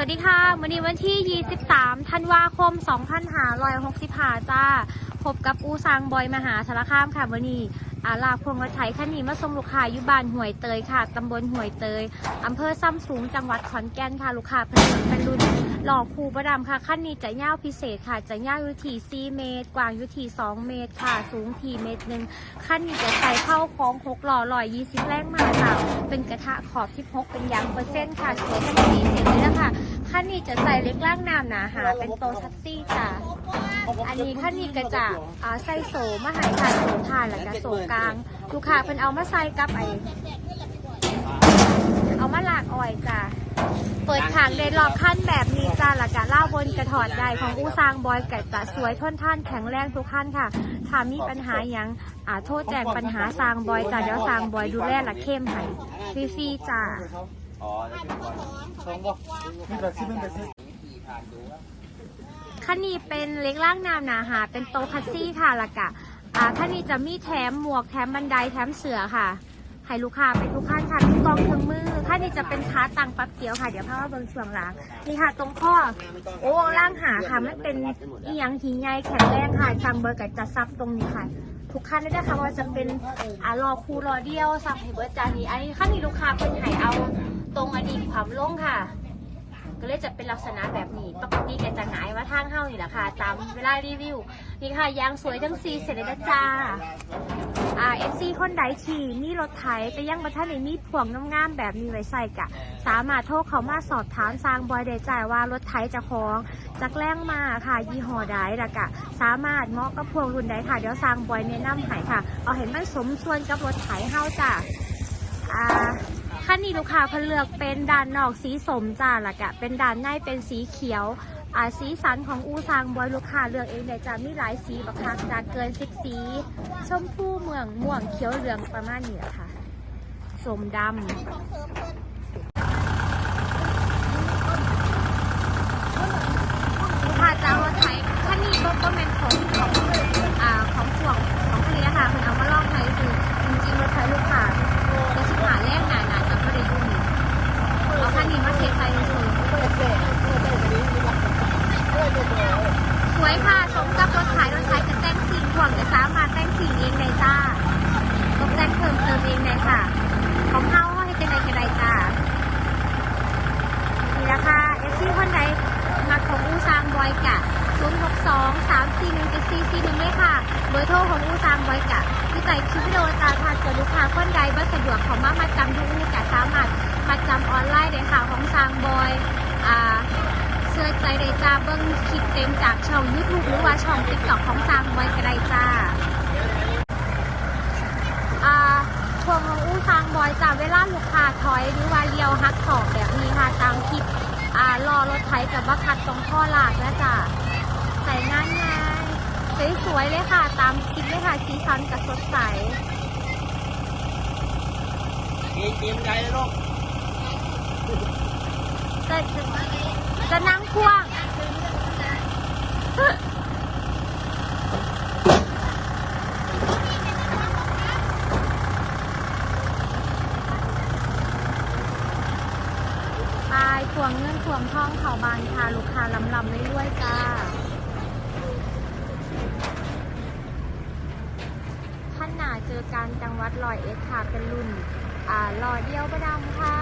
สวัสดีค่ะวันนี้วันที่ 23 ธันวาคม 2565จ้า พบกับอูซางบอยมหาสารคามค่ะวันนี้อาลาพวงรถไถคันนี้มาส่งลูกค้าอยู่บ้านห่วยเตยค่ะ ตำบลห่วยเตย อำเภอซ้ำสูง จังหวัดขอนแก่นค่ะ ลูกค้าเป็นเป็นรุ่นหล่อภูประดำค่ะขั้นนี้จะย่าวพิเศษค่ะ จะย่าวอยู่ที่4เมตร กว้างอยู่ที่2เมตรค่ะ สูงที่เมตรหนึ่งขั้นนี้จะใส่เข้าคล้อง6หล่อลอย20แรงมาค่ะ เป็นกระทะขอบที่พกเป็นยางเปอร์เซ็นต์ค่ะสวยทั้งสีเสร็จเลยนะคะ ขั้นนี้จะใส่เล็กล่างน้ำหนาหาเป็นโตซักซี่จ้ะอันนี้ขั้นนี้ก็จะอ่าใส่โสมาหายค่ะโสทานแล้วก็โสกลางลูกค้าเป็นเอามาใส่กับไอเอามาลากอ้อยจ้ะเปิดขางเดนรอบขั้นแบบนี้จ้าหลักกะล่าบนกระถอดใดของอู้ซางบอยกัจะสวยทนท่านแข็งแรงทุกขั้นค่ะถ้ามีปัญหายังอาโทษแจ้งปัญหาซางบอยจ้าเดี๋ยวซางบอยดูแลหลักเข้มให้ฟรีๆจ้า อ๋อจะเป็นก่อนสองบ่มีแบบซิเป็นแบบซิคันนี้เป็นเล็กล่างน้ำหนาหาเป็นโตะคัสซี่ค่ะหลักกะอ่าคันนี้จะมีแถมหมวกแถมบันไดแถมเสือค่ะให้ลูกค้าไปทุกขั้นค่ะทุกกองเครื่องมือขั้นนี้จะเป็นค้าตังปั๊บเดียวค่ะ เดี๋ยวพาว่าเบิ้งช่วงหลังนี่ค่ะ ตรงข้อ โอ้ล่างหาค่ะมันเป็นอีหยังหินใหญ่แข็งแรงค่ะจังเบอร์กับจะซับตรงนี้ค่ะทุกขั้นเลยนะคะว่าจะเป็นอ่ารอคูรอเดียวซับให้เบิร์ดจานนี้อันนี้ขั้นนี้ลูกค้าเพิ่นให้เอา ตรงอดีตความลงค่ะ ก็เลยจะเป็นลักษณะแบบนี้ ปกติแกจะหงายมาทางเฮ้านี่แหละค่ะ ตามเวลารีวิว นี่ค่ะยางสวยทั้งซีเสร็จเลยนะจ้าอ่าเอฟซีคนใดขี่มีรถไถแต่ยังมาท่านในมีถ่วงน้ำงามแบบนี้ไว้ใส่กะ สามารถโทรเขามาสอบถามสร้างบอยเดจ่ายว่ารถไถจะคล้องจากแรงมาค่ะ ยี่ห้อใดละกะ สามารถเหมาะกับพวงรุ่นใดค่ะ เดี๋ยวสร้างบอยแนะนำให้ค่ะ เอาเห็นมันสมส่วนกับรถไถเฮาจ้ะ อ่าขั้นนี้ลูกค้าเพิ่นเลือกเป็นด้านนอกสีสมจ้าละกะเป็นด้านในเป็นสีเขียวอ่าสีสันของอูซางบอยลูกค้าเลือกเองเลยจ้ามีหลายสีบักคักจากเกินสิบสี ชมพูเมืองม่วงเขียวเหลืองประมาณนี้ค่ะสมดำค่ะจะเอารถไถขั้นนี้ก็เป็นของของอ่าของช่วงของคันนี้ค่ะคุณเอามาลองใช้คือจริงๆรถไถลูกค้าจะชิบหาแรกหนาหนาจะไม่ได้ยุ่งเอาคันนี้มาเทใส่เลยสวยค่ะสมกับรถไถรถไถจะแต่งสีห่วงจะสามารถแต่งสีเองได้จ้าตกแต่งเพิ่มเติมเองได้ค่ะ ของเฮาให้เป็นไงกันได้จ้า นี่ละค่ะเอฟซีคนใดมาของ อูซางบอยกะ062 341 7441เลยค่ะ เบอร์โทรของอูซางบอยกะที่ใส่คลิปวิดีโอตาทานเกิดลูกค้าคนใดบ่สะดวกเขามามาจำที่อูกะสามารถมาจำออนไลน์ได้ค่ะของซางบอย อ่าเสื้อใจได้จ้าเบิ้งคลิปเต็มจากช่อง YouTube หรือว่าช่อง TikTok ของซางบอยก็ได้จ้าอ่าพวงของอู้ทางบอยจ้าเวลาลูกค้าถอยหรือว่าเลี้ยวฮักขอบแบบนี้ค่ะตามคลิป อ่ารอรถไถกับว่าคัดตรงท่อลากแล้วจ้าใส่ง่ายง่ายสวยๆเลยค่ะ ตามคลิปเลยค่ะสีสันกับสดใสมีทีมใจเลยลูกจะจะจะนั่งพ่วง ตาย ทวงเงินทวงทองเขาบานค่ะลูกค้าลำลำเรื่อยๆจ้าท่านหนาเจอการจังหวัดลอยเอ็ดค่ะเป็นรุ่นอ่าลอยเดียวประดำค่ะ